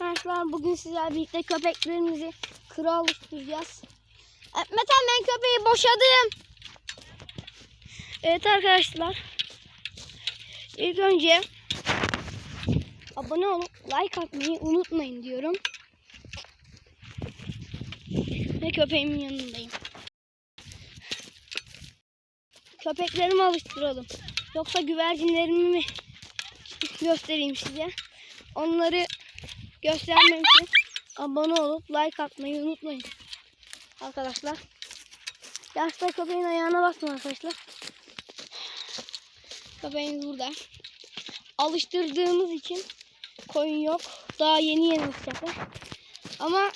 arkadaşlar bugün sizlerle birlikte köpeklerimizi kıra alıştıracağız. E, Metan ben köpeği boşadım. Evet arkadaşlar. İlk önce abone olup like atmayı unutmayın diyorum. Ve köpeğimin yanındayım. Köpeklerimi alıştıralım. Yoksa güvercinlerimi mi göstereyim size. Onları göstermem için abone olup like atmayı unutmayın. Arkadaşlar. Yaşta köpeğin ayağına basma arkadaşlar. Köpeğimiz burada. Alıştırdığımız için koyun yok. Daha yeni yeni alışacaklar. Ama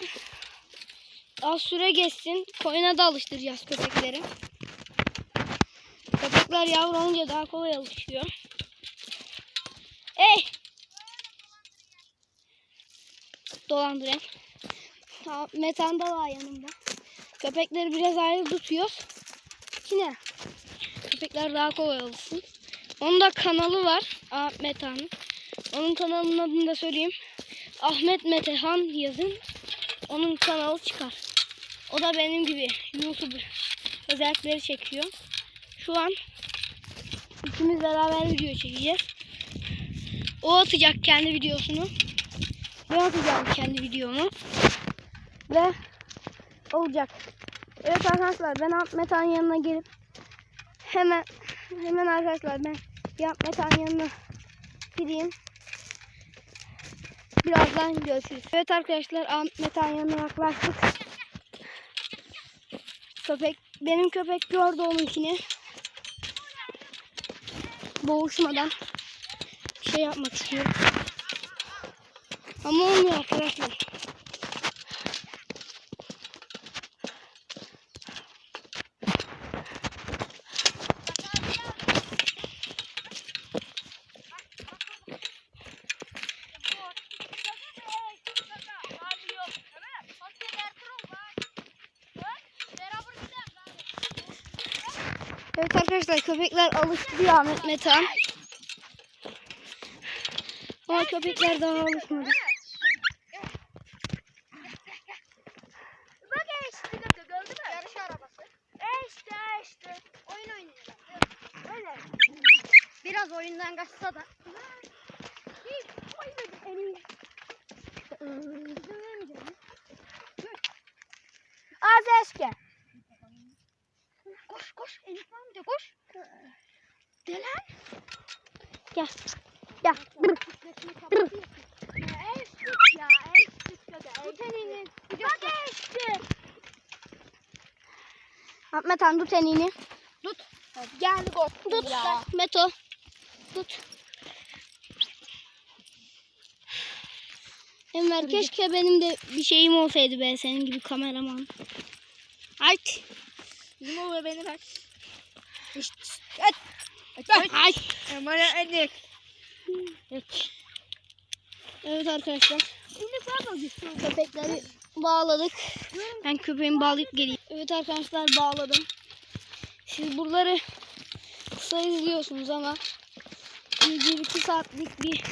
az süre geçsin. Koyuna da alıştıracağız köpekleri. Köpekler yavru olunca daha kolay alışıyor. Dolandıran. Ta, Metan da var yanımda. Köpekleri biraz ayrı tutuyoruz. Yine köpekler daha kolay alışsın. Onun da kanalı var. Ahmet. Onun kanalının adını da söyleyeyim. Ahmet Metehan yazın. Onun kanalı çıkar. O da benim gibi YouTube özellikleri çekiyor. Şu an ikimiz beraber video çekeceğiz. O atacak kendi videosunu. Ben atacağım kendi videomu. Ve olacak. Evet arkadaşlar ben Ahmet Han yanına gelip hemen hemen arkadaşlar ben bir Ahmet Han yanına gideyim. Birazdan görüşürüz. Evet arkadaşlar Ahmet Han yanına yaklaştık. Köpek benim köpek gördü onunkini. Boğuşmadan şey yapmak istiyorum. Ama olmuyor arkadaşlar. Evet arkadaşlar köpekler alıştı ya Ahmet Metehan. Ama köpekler daha alışmadı. Bak işte bir dakika gördün mü? Yarış arabası. İşte işte. Oyun oynuyorlar. Öyle. Biraz oyundan kaçsa da. Hiç oynadı elinde. İzin vermeyeceğim. Az eski. Koş. Elif var mı koş. Delen. Gel. Gel. Ya teninin. Bak eşlik. Ahmet Metehan tut enini. Tut. Geldi korktum Tut. ya. Meto. Tut. Enver keşke benim de bir şeyim olsaydı be senin gibi kameraman. Hayt. Bizim o ve beni kaç. Ay. Bana enik. Evet arkadaşlar. Köpekleri bağladık. Ben köpeğimi bağlayıp geleyim. Evet arkadaşlar bağladım. Siz buraları kısa izliyorsunuz ama bir, bir iki saatlik bir